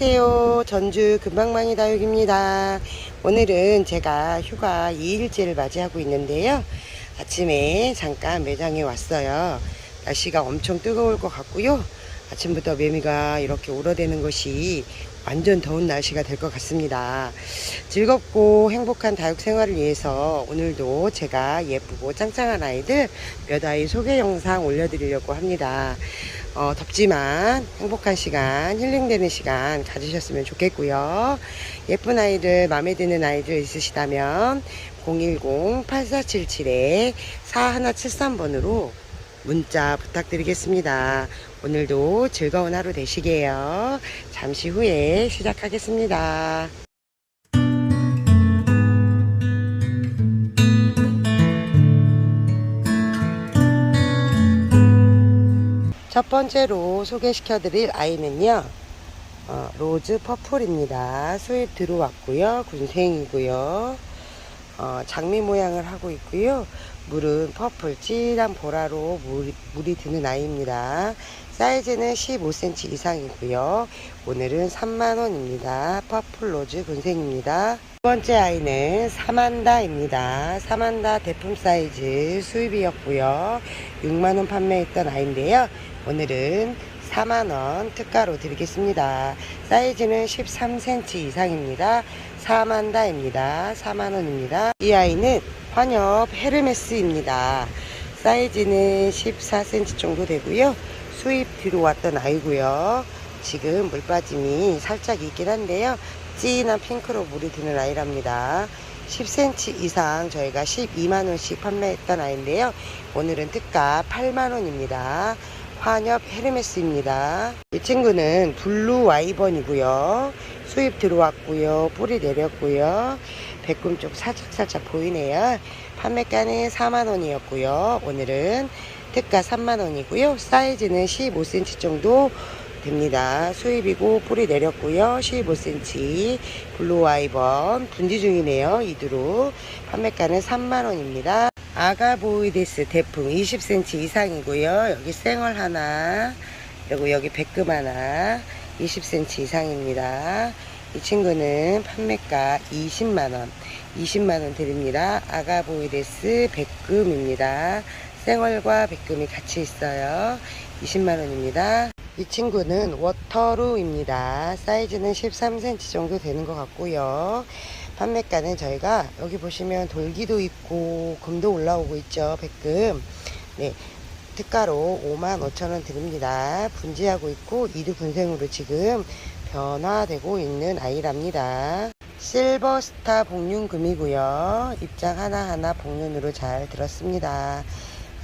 안녕하세요. 전주 금방망이 다육입니다. 오늘은 제가 휴가 2일째를 맞이하고 있는데요. 아침에 잠깐 매장에 왔어요. 날씨가 엄청 뜨거울 것 같고요. 아침부터 매미가 이렇게 울어대는 것이 완전 더운 날씨가 될 것 같습니다. 즐겁고 행복한 다육 생활을 위해서 오늘도 제가 예쁘고 짱짱한 아이들 몇 아이 소개 영상 올려드리려고 합니다. 어, 덥지만 행복한 시간, 힐링되는 시간 가지셨으면 좋겠고요. 예쁜 아이들, 마음에 드는 아이들 있으시다면 010-8477-4173번으로 문자 부탁드리겠습니다. 오늘도 즐거운 하루 되시게요. 잠시 후에 시작하겠습니다. 첫 번째로 소개시켜 드릴 아이는요. 어, 로즈 퍼플입니다. 수입 들어왔고요. 군생이고요. 어, 장미 모양을 하고 있고요. 물은 퍼플, 진한 보라로 물이, 물이 드는 아이입니다. 사이즈는 15cm 이상이고요. 오늘은 3만원입니다. 퍼플 로즈 군생입니다. 두 번째 아이는 사만다입니다. 사만다 대품 사이즈 수입이었고요. 6만원 판매했던 아이인데요. 오늘은 4만원 특가로 드리겠습니다. 사이즈는 13cm 이상입니다. 4만다입니다. 4만원입니다. 이 아이는 환엽 헤르메스입니다. 사이즈는 14cm 정도 되고요. 수입 뒤로 왔던 아이고요. 지금 물 빠짐이 살짝 있긴 한데요. 진한 핑크로 물이 드는 아이랍니다. 10cm 이상 저희가 12만원씩 판매했던 아이인데요. 오늘은 특가 8만원입니다. 환엽 헤르메스입니다. 이 친구는 블루 와이번이고요. 수입 들어왔고요. 뿌리 내렸고요. 배꿈 쪽 살짝살짝 보이네요. 판매가는 4만원이었고요. 오늘은 특가 3만원이고요. 사이즈는 15cm 정도 됩니다. 수입이고 뿌리 내렸고요. 15cm 블루 와이번 분지 중이네요. 이두로 판매가는 3만원입니다. 아가보이데스 대풍 20cm 이상이고요. 여기 생얼 하나, 그리고 여기 백금 하나 20cm 이상입니다. 이 친구는 판매가 20만원, 20만원 드립니다. 아가보이데스 백금입니다. 생얼과 백금이 같이 있어요. 20만원입니다. 이 친구는 워터루입니다. 사이즈는 13cm 정도 되는 것 같고요. 판매가는 저희가 여기 보시면 돌기도 있고 금도 올라오고 있죠. 백금. 네. 특가로 55,000원 드립니다. 분지하고 있고 이두 분생으로 지금 변화되고 있는 아이랍니다. 실버스타 복륜금이고요. 입장 하나하나 복륜으로 잘 들었습니다.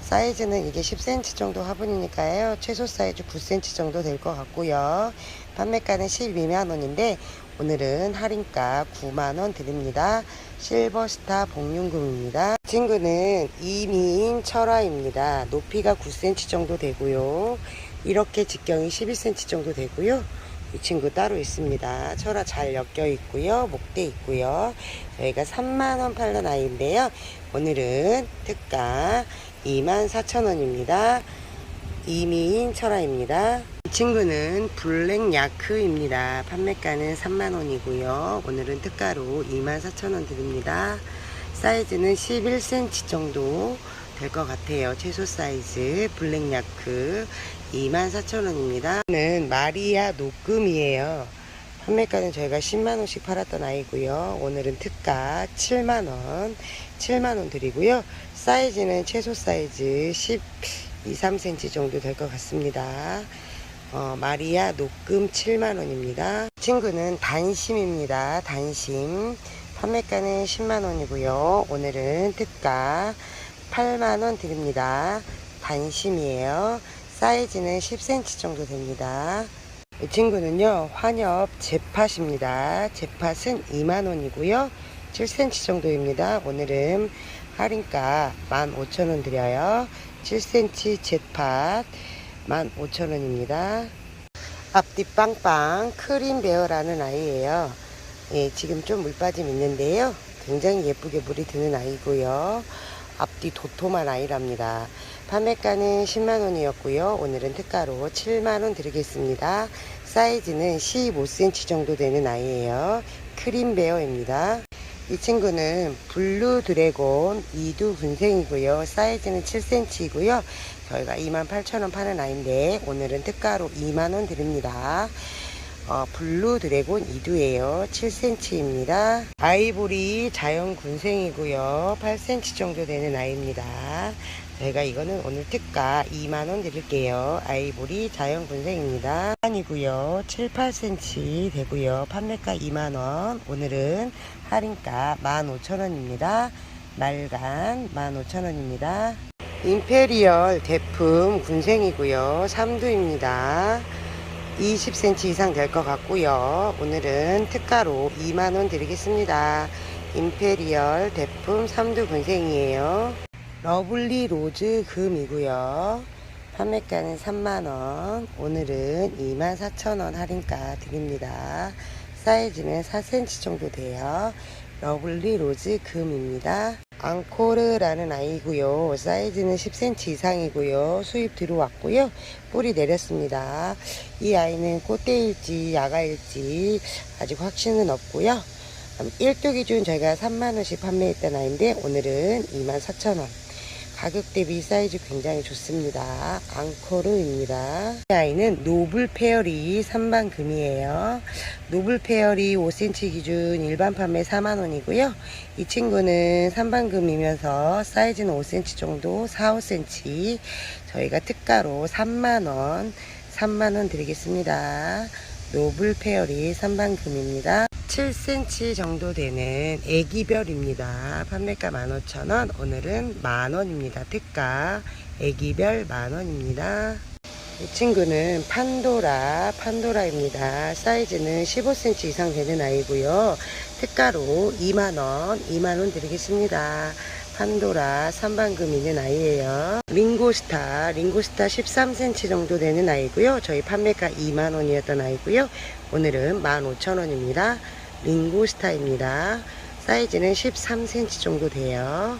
사이즈는 이게 10cm 정도 화분이니까요. 최소 사이즈 9cm 정도 될 것 같고요. 판매가는 12만원인데 오늘은 할인가 9만원 드립니다. 실버스타 복륜금입니다. 친구는 이미인 철화입니다. 높이가 9cm 정도 되고요. 이렇게 직경이 11cm 정도 되고요. 이 친구 따로 있습니다. 철화 잘 엮여 있고요. 목대 있고요. 저희가 3만원 팔던 아이인데요. 오늘은 특가 24,000원입니다. 이미인 철화입니다. 이 친구는 블랙 야크입니다. 판매가는 3만원이고요. 오늘은 특가로 24,000원 드립니다. 사이즈는 11cm 정도 될 것 같아요. 최소 사이즈 블랙 야크 24,000원입니다. 는 마리아 녹금이에요. 판매가는 저희가 10만원씩 팔았던 아이고요. 오늘은 특가 7만원, 7만원 드리고요. 사이즈는 최소 사이즈 12, 3cm 정도 될 것 같습니다. 어, 마리아 녹금 7만원입니다. 친구는 단심입니다. 단심. 판매가는 10만원이고요. 오늘은 특가 8만원 드립니다. 단심이에요. 사이즈는 10cm 정도 됩니다. 이 친구는요, 환엽 제팟입니다. 제팟은 2만원이고요. 7cm 정도입니다. 오늘은 할인가 15,000원 드려요. 7cm 제팟 15,000원입니다. 앞뒤 빵빵 크림 베어라는 아이예요. 예, 지금 좀 물빠짐 있는데요. 굉장히 예쁘게 물이 드는 아이고요. 앞뒤 도톰한 아이랍니다. 판매가는 10만원이었고요. 오늘은 특가로 7만원 드리겠습니다. 사이즈는 15cm 정도 되는 아이예요. 크림 베어입니다. 이 친구는 블루 드래곤 이두 군생이고요. 사이즈는 7cm이고요. 저희가 28,000원 파는 아이인데 오늘은 특가로 2만원 드립니다. 어, 블루 드래곤 이두예요. 7cm입니다. 아이보리 자연 군생이고요. 8cm 정도 되는 아이입니다. 저희가 이거는 오늘 특가 2만원 드릴게요. 아이보리 자연 군생입니다. 아니고요. 7, 8cm 되고요. 판매가 2만원. 오늘은 할인가 15,000원입니다. 말간 15,000원입니다. 임페리얼 대품 군생이고요. 3두입니다. 20cm 이상 될 것 같고요. 오늘은 특가로 2만원 드리겠습니다. 임페리얼 대품 3두 군생이에요. 러블리 로즈 금이고요. 판매가는 3만원. 오늘은 24,000원 할인가 드립니다. 사이즈는 4cm 정도 돼요. 러블리 로즈 금입니다. 앙코르라는 아이고요. 사이즈는 10cm 이상이고요. 수입 들어왔고요. 뿌리 내렸습니다. 이 아이는 꽃대일지 야가일지 아직 확신은 없고요. 1도 기준 저희가 3만원씩 판매했던 아이인데 오늘은 24,000원. 가격 대비 사이즈 굉장히 좋습니다. 앙코르입니다. 이 아이는 노블 페어리 3반 금이에요. 노블 페어리 5cm 기준 일반 판매 4만원이고요. 이 친구는 3반 금이면서 사이즈는 5cm 정도 4, 5cm 저희가 특가로 3만원 3만원 드리겠습니다. 노블 페어리 3반 금입니다. 7cm 정도 되는 애기별입니다. 판매가 15,000원, 오늘은 만원입니다. 특가 애기별 만원입니다. 이 친구는 판도라, 판도라입니다. 사이즈는 15cm 이상 되는 아이고요. 특가로 2만원, 2만원 드리겠습니다. 판도라 3반금 있는 아이예요. 링고스타, 링고스타 13cm 정도 되는 아이고요. 저희 판매가 2만원이었던 아이고요. 오늘은 15,000원입니다. 링고스타입니다. 사이즈는 13cm 정도 돼요.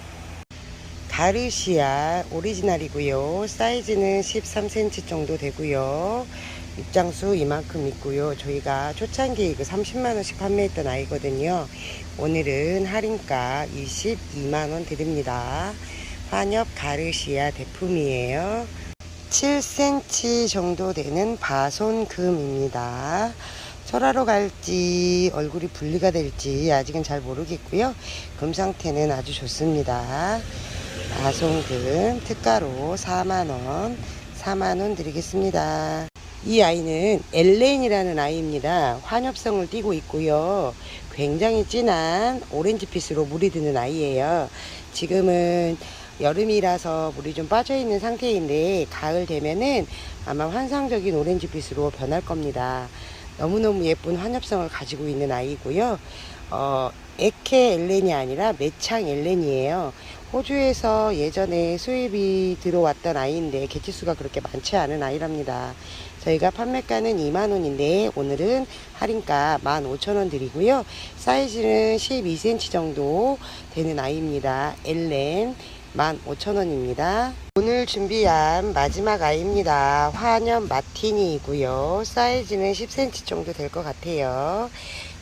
가르시아 오리지널이고요. 사이즈는 13cm 정도 되고요. 입장수 이만큼 있고요. 저희가 초창기 그 30만원씩 판매했던 아이거든요. 오늘은 할인가 22만원 드립니다. 환엽 가르시아 대품이에요. 7cm 정도 되는 바손금입니다. 철하러 갈지 얼굴이 분리가 될지 아직은 잘 모르겠고요. 금 상태는 아주 좋습니다. 바손금 특가로 4만원 4만원 드리겠습니다. 이 아이는 엘렌이라는 아이입니다. 환엽성을 띠고 있고요. 굉장히 진한 오렌지빛으로 물이 드는 아이예요. 지금은 여름이라서 물이 좀 빠져 있는 상태인데 가을 되면은 아마 환상적인 오렌지빛으로 변할 겁니다. 너무너무 예쁜 환엽성을 가지고 있는 아이고요. 어, 에케 엘렌이 아니라 매창 엘렌이에요. 호주에서 예전에 수입이 들어왔던 아이인데 개체수가 그렇게 많지 않은 아이랍니다. 저희가 판매가는 2만원인데 오늘은 할인가 15,000원 드리고요. 사이즈는 12cm 정도 되는 아이입니다. 엘렌 15,000원입니다. 오늘 준비한 마지막 아이입니다. 화년 마티니이고요. 사이즈는 10cm 정도 될 것 같아요.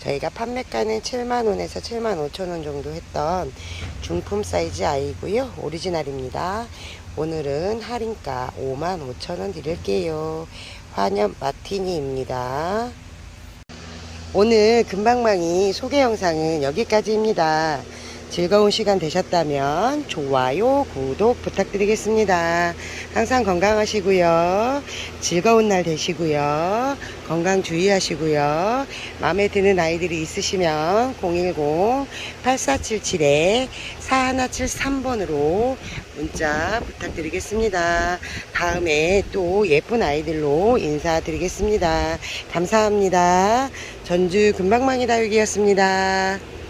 저희가 판매가는 7만원에서 7만 5천원 정도 했던 중품 사이즈 아이고요. 오리지널입니다. 오늘은 할인가 5만 5천원 드릴게요. 화년 마티니입니다. 오늘 금방망이 소개 영상은 여기까지입니다. 즐거운 시간 되셨다면 좋아요, 구독 부탁드리겠습니다. 항상 건강하시고요. 즐거운 날 되시고요. 건강 주의하시고요. 마음에 드는 아이들이 있으시면 010-8477-4173번으로 문자 부탁드리겠습니다. 다음에 또 예쁜 아이들로 인사드리겠습니다. 감사합니다. 전주 금방망이 다육이었습니다.